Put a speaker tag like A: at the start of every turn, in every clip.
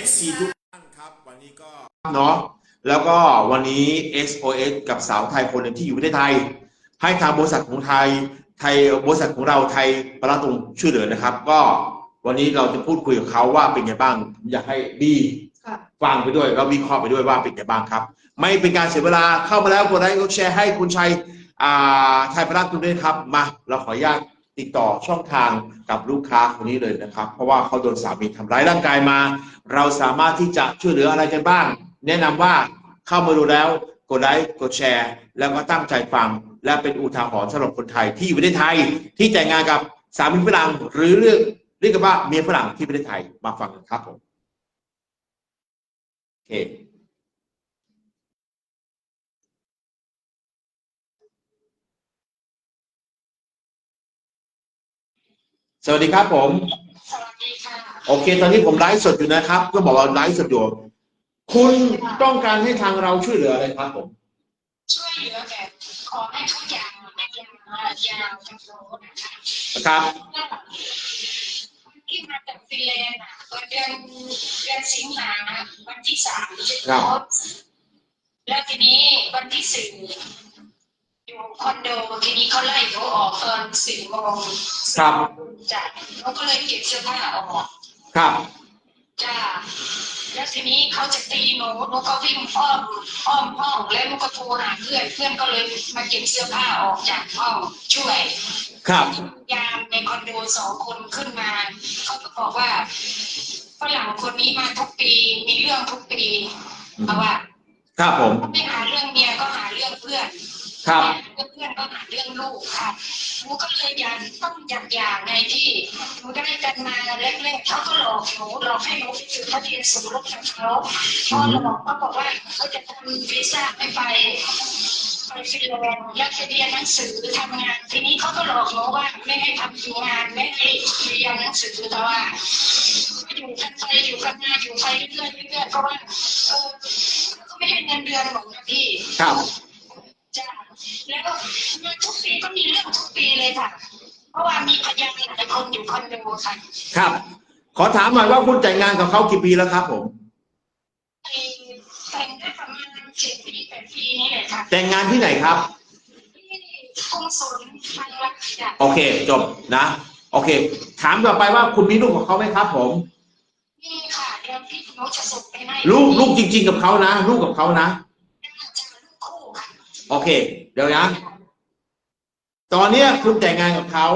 A: FC ทุกท่านครับ วันนี้ก็
B: เนาะแล้วก็วันนี้ SOS กับสาวไทยคนหนึ่งที่อยู่ประเทศไทย ให้ทางบริษัทของไทยไทยบริษัทของเราไทยประลาตรงช่วยเหลือนะครับ ก็วันนี้เราจะพูดคุยกับเขาว่าเป็นไงบ้างผมอยากให้บี
C: ค่ะ
B: ฟังไปด้วยแล้ววิเคราะห์ไปด้วยว่าเป็นไงบ้างครับ ไม่เป็นการเสียเวลาเข้ามาแล้วกดไลค์กดแชร์ให้คุณชัยอ่าไทยประลาตรงด้วยครับมาเราขออนุญาต ติดต่อช่องทางกับลูกค้าคนนี้เลยนะครับ เพราะว่าเขาโดนสามีทำร้ายร่างกายมา เราสามารถที่จะช่วยเหลืออะไรกันบ้าง แนะนำว่าเข้ามาดูแล้วกดไลค์กดแชร์ แล้วก็ตั้งใจฟัง และเป็นอุทาหรณ์สำหรับคนไทยที่อยู่ประเทศไทย ที่แต่งงานกับสามีฝรั่งหรือเรียกเรียกว่าเมียฝรั่งที่ประเทศไทยมาฟังกันครับผมโอเค สวัสดีครับผม
C: สวัสดีค่ะ
B: โอเค ตอนนี้ผมไลฟ์สดอยู่นะครับ ก็บอกว่าไลฟ์สดอยู่ คุณต้องการให้ทางเราช่วยเหลืออะไรครับผม
C: ช่วยเหลือแบบขอให้ทุกอย่างไม่ยาวยาวจังโลนะคะ
B: นะครับ
C: ที่มาจากฟินแลนด์อะวันเดือนเดือนสิงหาวันที่สามจะ
B: ครับ
C: โพสต์แล้วทีนี้วันที่สี่อยู่ คอนโดทีนี้เขาไล่เขาออกตอนสี่โมง
B: ครับ
C: จ้ะเขาก็เลยเก็บเสื้อผ้าออก
B: ครับ
C: จ้าแล้วทีนี้เขาจะตีหนูหนูก็วิ่งอ้อมอ้อมห้องแล้วหนูก็โทรหาเพื่อนเพื่อนก็เลยมาเก็บเสื้อผ้าออกจากห้องช่วย
B: ครับ
C: ยามในคอนโดสองคนขึ้นมาเขาก็บอกว่าฝรั่งคนนี้มาทุกปีมีเรื่องทุกปีเอาว่า
B: ครับผม
C: ไม่หาเรื่องเมียก็หาเรื่องเพื่อน
B: ครับ
C: แล้วเพื่อนก็หาเรื่องลูกค่ะหนูก็เลยอยากต้องอยากอย่างไงที่หนูได้กันมาแรกๆเขาก็หลอกหนูหลอกให้หนูไปจดทะเบียนสมรสกับเขาพอหลอกเขาบอกว่าเขาจะทำวีซ่าให้ไปไปฟินแลนด์แล้วจะเรียนหนังสือทำงาน ทีนี้เขาก็หลอกหนูว่าไม่ให้ทำงานไม่ให้เรียนหนังสือแต่ว่าอยู่กันไปอยู่กันมาอยู่ไปเรื่อยๆเรื่อยๆเพราะว่าเออเขาก็ไม่ให้เงินเดือนหนูนะพี่
B: ครับ
C: จ้ะ แล้วเงินทุกปีก็มีเรื่องทุกปีเลยค่ะ เพราะว่ามีพยานหลายคนอยู่คอนโดค่ะ
B: ครับ ขอถามหน่อยว่าคุณแต่งงานกับเขากี่ปีแล้วครับผม
C: ไอ้แต่งได้ประมาณเจ็ดปีแปดปีนี่แหละค่ะ
B: แต่งงานที่ไหนครับ
C: ที่กรุงศลทางรัฐจ้ะ
B: โอเค จบนะ โอเค ถามต่อไปว่าคุณมีลูกกับเขาไหมครับ ผม
C: นี่ค่ะเดี๋ยวพี่หนูจะส่งไปให้
B: ลูกลูกจริง ๆ กับเขานะ ลูกกับเขานะ
C: จะลูกคู่ค่ะ
B: โอเค เดี๋ยวนะ ตอนเนี้ยคุณแต่งงานกับเขา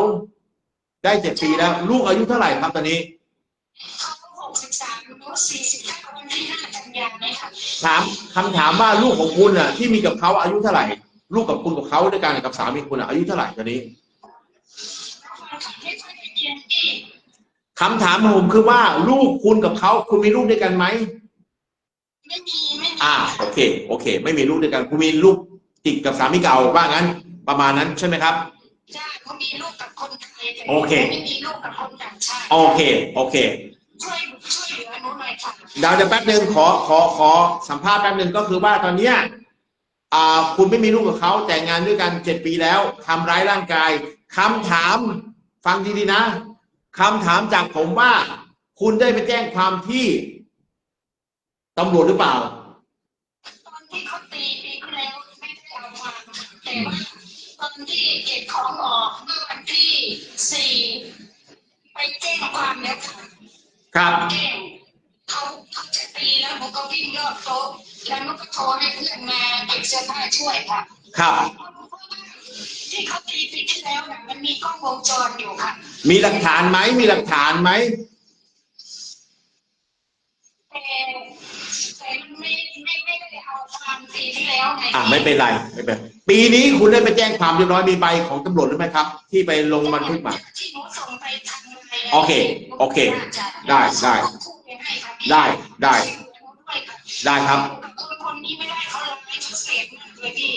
B: ได้เจ็ดปีแล้ว ลูกอายุเท่าไหร่ครับตอนนี้
C: เขาหกสิบสามหนูสี่สิบห้าวันที่ห้ากันยายนนี้ค่ะ
B: ถามคำถามว่าลูกของคุณอะ ที่มีกับเขาอายุเท่าไหร่ ลูกกับคุณกับเขาด้วยกันกับสามีคุณอะอายุเท่าไหร่ตอนนี้
C: ไม่ค่อยได้เรียนที่
B: คำถามของผมคือว่า ลูกคุณกับเขาคุณมีลูกด้วยกันไหม
C: ไม่มีไม่มี
B: อ่าโอเค โอเค ไม่มีลูกด้วยกัน คุณมีลูก ติดกับสามีเก่าว่างั้น ประมาณนั้นใช่ไหมครับ
C: จ้าเขามีลูกกับคนไทยแต่
B: โอเค
C: ไม่มีลูกกับคนต่างชาติ
B: โอเค โอเค
C: ช่วยช่วยเหลือหนูหน่อยค่ะ
B: เดี๋ยวเดี๋ยวแป๊บหนึ่งขอขอขอสัมภาษณ์แป๊บหนึ่งก็คือว่าตอนเนี้ยอ่าคุณไม่มีลูกกับเขาแต่งงานด้วยกันเจ็ดปีแล้วทำร้ายร่างกายคำถามฟังดีๆนะคำถามจากผมว่า คุณได้ไปแจ้งความที่ตำรวจหรือเปล่า
C: ความแต่ว่าตอนที่เก็บของออกเมื่อวันที่สี่ไปแจ้งความแล้วค่ะ
B: ครับ
C: แจ้งเขาเขาจะตีแล้วหนูก็วิ่งรอบโต๊ะแล้วหนูก็โทรให้เพื่อนมาเก็บเสื้อผ้าช่วยค่ะ
B: ครับ
C: ที่เขาตีปีที่แล้วน่ะมันมีกล้องวงจรอยู่ค่ะ
B: มีหลักฐานไหมมีหลักฐานไหม
C: แต่แต่มันไม่ไม่ไม่ได้เอาความ ปีที่แล้วไง
B: อ่าไม่เป็นไรไม่เป็นไรปีนี้คุณได้ไปแจ้งความเรียบร้อยมีใบของตำรวจหรือไม่ครับ ที่ไปลงบันทึกมา
C: ที่หนูส่งไปทางไลน์
B: โอเคโอเคได้ได้ ได้ได้ ได้ครับ
C: คนนี้ไม่ได้เขาลงให้เขาเสพมากเลยพี่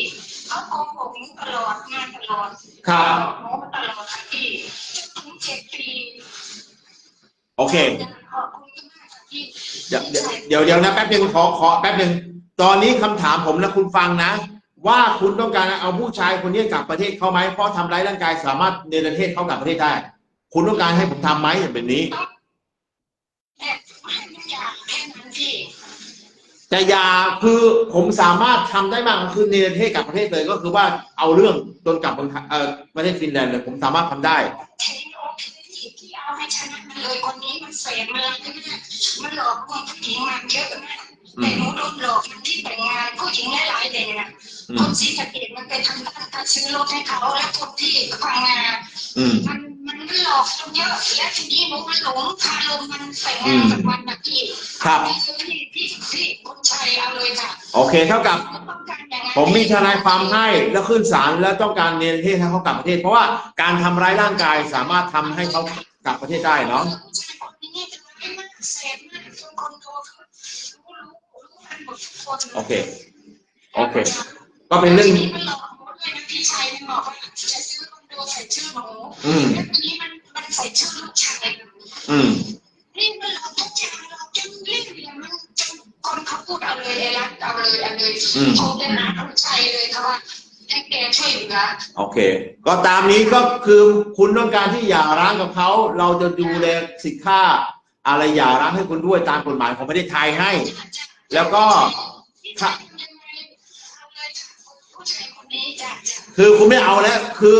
C: เขาโกหกหนูตลอดงานตลอด
B: ครับ
C: หนูตลอดค่ะพี่จนถึงเจ็ดปี
B: โอเค
C: ขอบคุณมากค่ะพี่
B: เดี๋ยวเดี๋ยวเดี๋ยวเดี๋ยวนะแป๊บหนึ่งขอขอแป๊บหนึ่ง ตอนนี้คำถามผมนะคุณฟังนะ ว่าคุณต้องการเอาผู้ชายคนนี้กลับประเทศเขาไหมเพราะทำร้ายร่างกายสามารถเนรเทศเขากลับประเทศได้ คุณต้องการให้ผมทำไหมแบบนี้
C: แต่ให้ทุกอย่างแค่
B: แต่อยาคือผมสามารถทำได้มากคือในประเทศกับประเทศเลยก็คือว่าเอาเรื่องจนกลับเมืองไทยเอ่อประเทศฟินแลนด์เลยผมสามารถทำได้
C: เทนโอเคที่เอาให้ชนะมันเลยคนนี้มันเสพมามันหลอกลวงผู้หญิงมาเยอะมาก
B: อื
C: แต่
B: ม
C: หนูโดนหลอกมันที่แต่งงานผู้หญิงหลายๆเด็กน่ะ
B: อื
C: ค
B: ม
C: นสีสะเกดมันไปทำการตัดซื้อรถให้เขาแล้วคนที่พังงา
B: อืม
C: มันมันหลอกคนเยอะแล้วทีนี้หนูมันหลงคาลมมันแต่งงานกับมันนะพี่
B: ครับ
C: พี่พี่พี่คุณชัยเอาเลยค่ะ
B: โอเคเท่ากับ
C: ต้องการอย่างนั้น
B: ผมมีทนายความให้แล้วขึ้นศาลแล้วต้องการเนรเทศให้เขากลับประเทศ เพราะว่าการทำร้ายร่างกายสามารถทำให้เขากลับประเทศได้เนาะ โอเค โอเค ก็เป็นเรื่อง
C: นี้มันหลอกหมดเลยนะพี่ชายมันบอกว่าจะซื้อคอนโดใส่ชื่อหนู
B: อืม
C: แล้วทีนี้มันมันใส่ชื่อลูกชาย
B: อืม
C: นี่มันหลอกทุกอย่างหลอกจนเรื่องเนี่ยมันจนคนเขาพูดเอาเลยไอ้รักเอาเลยเอาเลย
B: อืม
C: โทรไปหาลูกชายเลยเขาว่าให้แกช่วยเหลือ
B: โอเค ก็ตามนี้ก็คือคุณต้องการที่หย่าร้างกับเขา เราจะดูแลสิทธิค่าอะไรหย่าร้างให้คุณด้วยตามกฎหมายของประเทศไทยให้ แล้วก็
C: ถ้ายังไงเอาเลยค่ะผู้ชายคนนี้จะจะ
B: คือคุณไม่เอาแล้ว คือ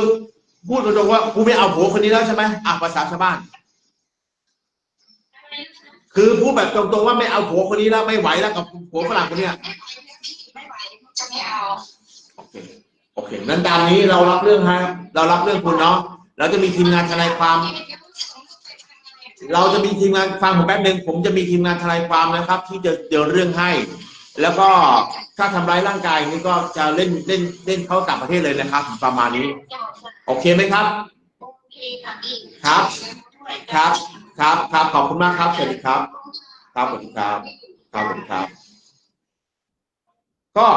B: พูดตรงๆว่าคุณไม่เอาผัวคนนี้แล้วใช่ไหมอะภาษาชาวบ้าน
C: อะไรนะคะ
B: คือพูดแบบตรงๆว่าไม่เอาผัวคนนี้แล้วไม่ไหวแล้วกับผัวฝรั่งคนเนี้ย
C: ไม่ไหวแล้วพี่ไม่ไหวจะไม่เอา
B: โอเคโอเคนั้นตามนี้เรารับเรื่องฮะเรารับเรื่องคุณเนาะเราจะมีทีมงานทนายความ เราจะมีทีมงานฟังผมแป๊บหนึ่งผมจะมีทีมงานทนายความนะครับ ที่จะเดินเรื่องให้ แล้วก็ถ้าทำร้ายร่างกายนี่ก็จะเล่นเล่นเล่นเข้ากลับประเทศเลยนะครับ ประมาณนี้ โอเคไหมครับ
C: โอเคค่ะพี่
B: ครับ ครับครับครับขอบคุณมากครับสวัสดีครับ ครับสวัสดีครับครับสวัสดีครับ ก็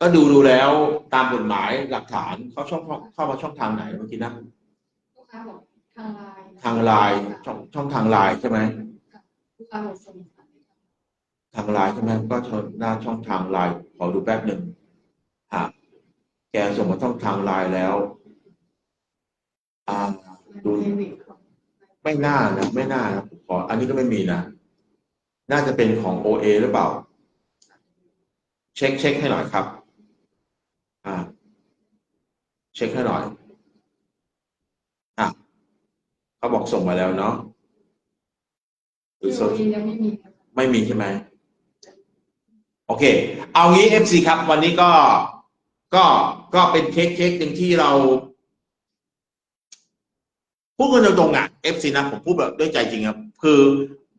B: ก็ดูดูแล้วตามกฎหมายหลักฐานเขาช่องเข้ามาช่องทางไหนเมื่อกี้นะ
D: ลูกค้าบอกทางไลน์
B: ทางไลน์ช่องช่องทางไลน์ใช่ไหม
D: ลูกค้าบอกส่งสารให้ทาง
B: ทางไลน์ใช่ไหมก็ชนหน้าช่องทางไลน์ขอดูแป๊บหนึ่งหากแกส่งมาช่องทางไลน์แล้ว อ่าดูไม่น่านะไม่น่านะขออันนี้ก็ไม่มีนะน่าจะเป็นของ OA หรือเปล่า เช็คเช็คให้หน่อยครับ อ่า เช็คให้หน่อยอะเขาบอกส่งมาแล้วเนาะ หรือ
D: ที่
B: ส่ง
D: โอยังไม่มีนะคะ
B: ไม่มีใช่ไหมโอเค เอางี้ FC ครับ วันนี้ก็ก็ก็เป็นเคสเคสหนึ่งที่เราพูดกันตรงๆอะ FC นะผมพูดแบบด้วยใจจริงครับคือ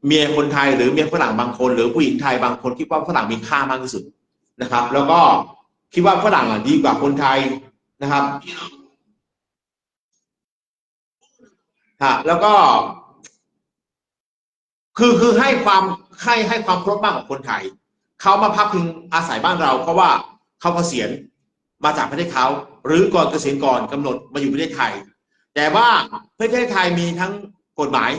B: เมียคนไทยหรือเมียฝรั่งบางคน หรือผู้หญิงไทยบางคนคิดว่าฝรั่งมีค่ามากที่สุดนะครับ แล้วก็คิดว่าฝรั่งอะดีกว่าคนไทยนะครับฮะแล้วก็ คือคือให้ความให้ให้ความครพมากกว่าคนไทยเขามาพักพิงอาศัยบ้านเราเพราะว่าเขาเกษียณมาจากประเทศเขาหรือก่อนเกษียณก่อนกำหนดมาอยู่ประเทศไทย แต่ว่าประเทศไทยมีทั้งกฎหมาย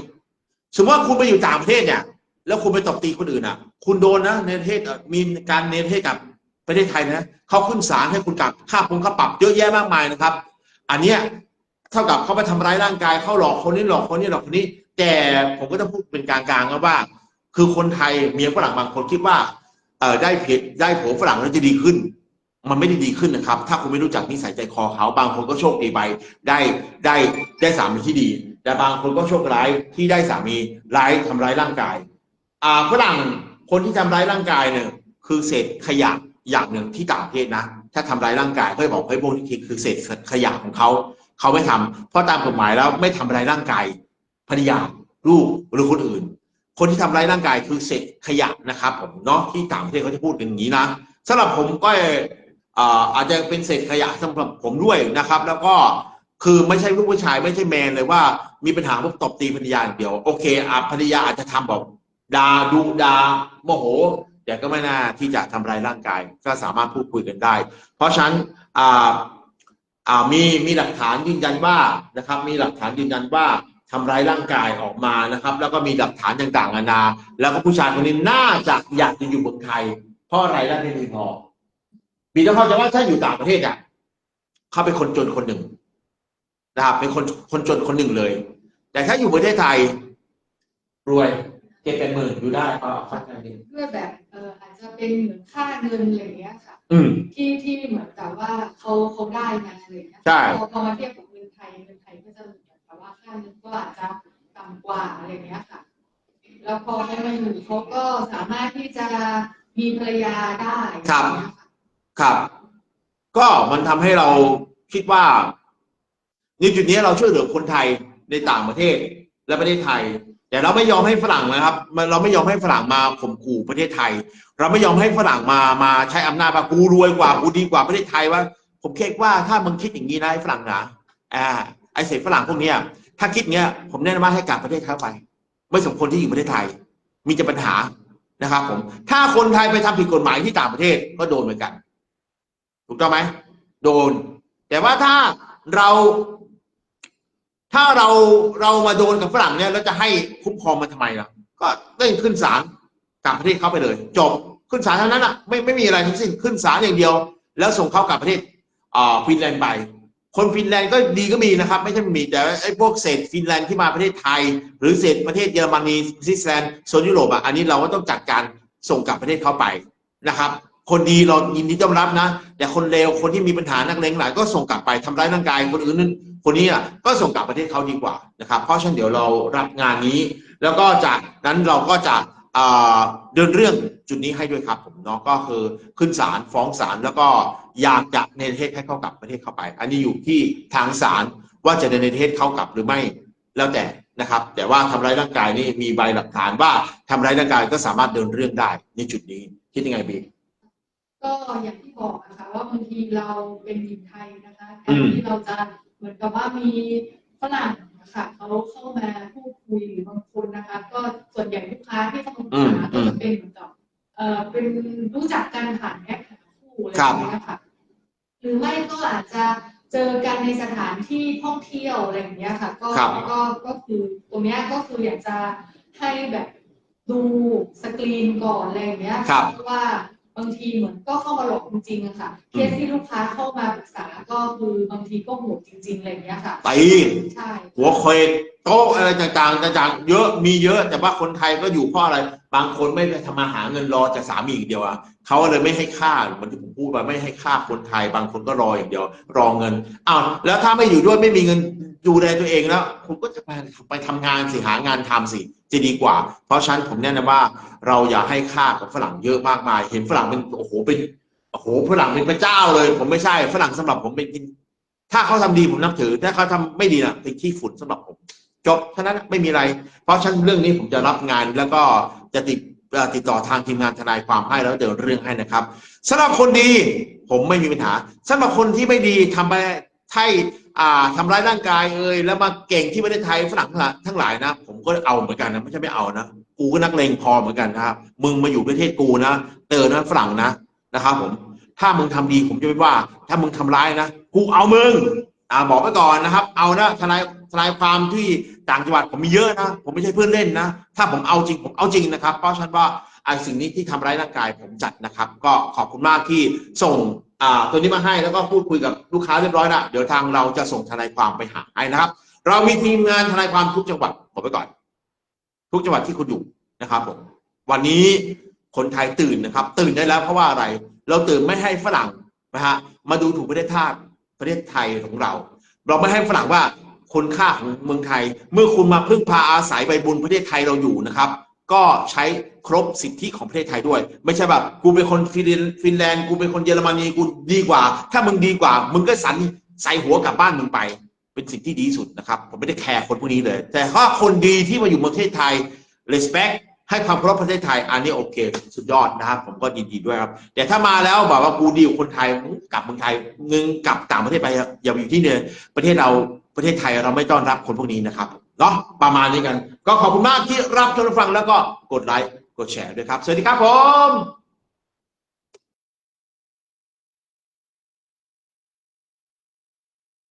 B: สมมติว่าคุณไปอยู่ต่างประเทศเนี่ย แล้วคุณไปตบตีคนอื่นอะ คุณโดนนะในประเทศมีการในประเทศกับประเทศไทยนะเขาขึ้นศาลให้คุณกลับค่าปงค่าปรับเยอะแยะมากมายนะครับ อันเนี้ยเท่ากับเขาไปทำร้ายร่างกายเขาหลอกคนนี้หลอกคนนี้หลอกคนนี้ แต่ผมก็ต้องพูดเป็นกลางๆนะว่า คือคนไทยเมียฝรั่งบางคนคิดว่าเออได้เพจได้ผัวฝรั่งแล้วจะดีขึ้น มันไม่ได้ดีขึ้นนะครับ ถ้าคุณไม่รู้จักนิสัยใจคอเขา บางคนก็โชคดีไปได้ได้ได้สามีที่ดี แต่บางคนก็โชคร้ายที่ได้สามีร้ายทำร้ายร่างกาย อ่าฝรั่งคนที่ทำร้ายร่างกายเนี่ยคือเศษขยะอย่างหนึ่งที่ต่างประเทศนะ ถ้าทำร้ายร่างกายเขาจะบอกให้พวกนี้คือเศษขยะของเขาเขาไม่ทำเพราะตามกฎหมายแล้วไม่ทำร้ายร่างกาย ภรรยาลูกหรือคนอื่น คนที่ทำร้ายร่างกายคือเศษขยะนะครับผมเนาะที่ต่างประเทศเขาจะพูดกันอย่างนี้นะสำหรับผมก็อาจจะเป็นเศษขยะสำหรับผมด้วยนะครับ แล้วก็คือไม่ใช่ลูกผู้ชายไม่ใช่แมนเลยว่ามีปัญหาพวกตบตีภรรยาอย่างเดียวโอเคอะภรรยาอาจจะทำแบบดาดุดาโมโห แต่ก็ไม่น่าที่จะทำร้ายร่างกาย ก็สามารถพูดคุยกันได้ เพราะฉะนั้นอ่าอ่ามีมีหลักฐานยืนยันว่านะครับ มีหลักฐานยืนยันว่า ทำร้ายร่างกายออกมานะครับ แล้วก็มีหลักฐานต่างๆนานา แล้วก็ผู้ชายคนนี้น่าจะอยากจะอยู่เมืองไทย เพราะอะไรายได้ไม่มีพอบีต้องเข้าใจว่าถ้าอยู่ต่างประเทศอะเขาเป็นคนจนคนหนึ่งนะครับเป็นคนคนจนคนหนึ่งเลย แต่ถ้าอยู่ประเทศไทย รวยเจ็ดแปดหมื่นอยู่ได้ก็ค่อนข้างดี
D: ด้วยแบบเอออาจจะเป็นเหมือนค่าเงินอะไรอย่างเงี้ยค่ะ
B: อืม
D: ที่ที่เหมือนกับว่าเขาเขาได้มาอะไรอย่างเงี้ย
B: ใช่
D: พอพอมาเทียบ มาอยู่เขาก็สามารถที่จะมีภรรยาได้อะไอย่างเงี้ยค่ะ
B: ครับ ก็มันทำให้เราคิดว่าในจุดนี้เราช่วยเหลือคนไทยในต่างประเทศและประเทศไทย แต่เราไม่ยอมให้ฝรั่งนะครับมันเราไม่ยอมให้ฝรั่งมาข่มขู่ประเทศไทย เราไม่ยอมให้ฝรั่งมามาใช้อำนาจว่ากูรวยกว่ากูดีกว่าประเทศไทยว่าผมคิดว่าถ้ามึงคิดอย่างนี้นะไอ้ฝรั่งนะอ่าไอ้เศษฝรั่งพวกเนี้ยถ้าคิดเงี้ยผมแนะนำว่าให้กลับประเทศเขาไป ไม่สมควรที่อยู่ประเทศไทย มีแต่ปัญหานะครับผม ถ้าคนไทยไปทำผิดกฎหมายที่ต่างประเทศก็โดนเหมือนกัน ถูกต้องไหมโดน แต่ว่าถ้าเรา ถ้าเราเรามาโดนกับฝรั่งเนี่ยแล้วจะให้คุ้มครองมันทำไมล่ะ ก็ได้ขึ้นศาลกลับประเทศเขาไปเลย จบขึ้นศาลเท่านั้นอะไม่ไม่มีอะไรทั้งสิ้นขึ้นศาลอย่างเดียว แล้วส่งเขากลับประเทศอ่าฟินแลนด์ไป คนฟินแลนด์ก็ดีก็มีนะครับ ไม่ใช่ไม่มีแต่ไอ้พวกเศษฟินแลนด์ที่มาประเทศไทย หรือเศษประเทศเยอรมนีสวิตเซอร์แลนด์โซนยุโรปอะอันนี้เราก็ต้องจัดการส่งกลับประเทศเขาไปนะครับ คนดีเรายินดีต้อนรับนะ แต่คนเลวคนที่มีปัญหานักเลงหลายก็ส่งกลับไปทำร้ายร่างกายคนอื่นนั้นคนนี้อะก็ส่งกลับประเทศเขาดีกว่านะครับ เพราะฉะนั้นเดี๋ยวเรารับงานนี้ แล้วก็จากนั้นเราก็จะ เดินเรื่องจุดนี้ให้ด้วยครับผมเนาะก็คือขึ้นศาลฟ้องศาลแล้วก็อยากจะในประเทศให้เข้ากลับประเทศเข้าไป อันนี้อยู่ที่ทางศาลว่าจะในประเทศเข้ากลับหรือไม่แล้วแต่นะครับ แต่ว่าทำร้ายร่างกายนี่มีใบหลักฐานว่าทำร้ายร่างกายก็สามารถเดินเรื่องได้ในจุดนี้คิดยังไงบี
D: ก็อย่างที่บอกนะคะว่าบางทีเราเป็นหญิงไทยนะคะแท
B: อื
D: น
B: ม
D: ที่เราจะเหมือนกับว่ามีฝรั่ง นะคะเขาเข้ามาพูดคุยหรือบางคนนะคะ ก็ส่วนใหญ่ลูกค้าที่เข้ามาปรึกษาก็จะเป็นเหมือนกับเอ่อเป็นรู้จักกันผ่านแอปหาคู่อะไรอย่างเงี้ยค่ะหรือไม่ก็อาจจะเจอกันในสถานที่ท่องเที่ยวอะไรอย่างเงี้ยค่ะ ก็
B: ครับ
D: ก็ก็คือตรงเนี้ยก็คืออยากจะให้แบบดูสกรีนก่อนอะไรอย่างเงี้ย
B: ครับ
D: เพราะว่าบางทีเหมือนก็เข้ามาหลอกจริงๆอะค่ะเคสที่ลูกค้าเข้ามาปรึกษา ก็คือบางทีก็โหดจริงๆอะไรอย่างเงี้ยค่ะ
B: ตี
D: ใช่
B: หัวเคยโต๊ะอะไรต่างๆต่างๆเยอะมีเยอะแต่ว่าคนไทยก็อยู่เพราะอะไร บางคนไม่ไปทำมาหาเงินรอจากสามีอย่างเดียวอะเขาเลยไม่ให้ค่าเหมือนที่ผมพูดไปไม่ให้ค่าคนไทย บางคนก็รออย่างเดียว รอเงินอ้าวแล้วถ้าไม่อยู่ด้วยไม่มีเงินดูแลตัวเองแล้วคุณก็จะไปไปทำงานสิหางานทำสิจะดีกว่า เพราะฉะนั้นผมแนะนำว่า เราอย่าให้ค่ากับฝรั่งเยอะมากมาย เห็นฝรั่งเป็นโอ้โหเป็น โอ้โหฝรั่งเป็นพระเจ้าเลย ผมไม่ใช่ฝรั่งสำหรับผมเป็นกิน ถ้าเขาทำดีผมนับถือ ถ้าเขาทำไม่ดีนะเป็นขี้ฝุ่นสำหรับผม จบเท่านั้นไม่มีอะไร เพราะฉันเรื่องนี้ผมจะรับงานแล้วก็จะติดติดต่อทางทีมงานทนายความให้แล้วเดินเรื่องให้นะครับสำหรับคนดีผมไม่มีปัญหาสำหรับคนที่ไม่ดีทำไปให้อ่าทำร้ายร่างกายเอ่ยแล้วมาเก่งที่ประเทศไทยฝรั่งทั้งหลายนะ ผมก็เอาเหมือนกันนะไม่ใช่ไม่เอานะ กูก็นักเลงพอเหมือนกันนะครับมึงมาอยู่ประเทศกูนะเจอนะฝรั่งนะ นะครับผม ถ้ามึงทำดีผมจะไม่ว่า ถ้ามึงทำร้ายนะกูเอามึงอ่าบอกไว้ก่อนนะครับ เอานะทนายทนายความที่ต่างจังหวัดผมมีเยอะนะผมไม่ใช่เพื่อนเล่นนะ ถ้าผมเอาจริงผมเอาจริงนะครับ เพราะฉันว่าไอ้สิ่งนี้ที่ทำร้ายร่างกายผมจัดนะครับ ก็ขอบคุณมากที่ส่งอ่าตัวนี้มาให้แล้วก็พูดคุยกับลูกค้าเรียบร้อยล้วเดี๋ยวทางเราจะส่งทนายความไปหาให้นะครับ เรามีทีมงานทนายความทุกจังหวัดบอกไว้ก่อน ทุกจังหวัดที่คุณอยู่นะครับผมวันนี้ คนไทยตื่นนะครับ ตื่นได้แล้วเพราะว่าอะไร เราตื่นไม่ให้ฝรั่งนะฮะมาดูถูกประเทศชาติประเทศไทยของเรา เราไม่ให้ฝรั่งว่าคนค่าของเมืองไทย เมื่อคุณมาพึ่งพาอาศัยใบบุญประเทศไทยเราอยู่นะครับ ก็ใช้ครบสิทธิของประเทศไทยด้วย ไม่ใช่แบบกูเป็นคนฟินฟนแลนด์กูเป็นคนเยอรมนีกูดีกว่า ถ้ามึงดีกว่า มึงก็สันใส่หัวกลับบ้านมึงไป เป็นสิ่งที่ดีสุดนะครับ ผมไม่ได้แคร์คนพวกนี้เลย แต่ถ้าคนดีที่มาอยู่ประเทศไทย respect ให้ความเคารพประเทศไทยอันนี้โอเค สุดยอดนะครับ ผมก็ยินดีด้วยครับ แต่ถ้ามาแล้วบอกว่ากูดีกับคนไทยกลับเมืองไทยมึงกลับต่างประเทศไปอย่าไปอยู่ที่เดิมประเทศเราประเทศไทยเราไม่ต้อนรับคนพวกนี้นะครับเนาะประมาณนี้กัน ก็ขอบคุณมากที่รับชมรับฟังแล้วก็กดไลค์กดแชร์ด้วยครับ สวัสดีครับผม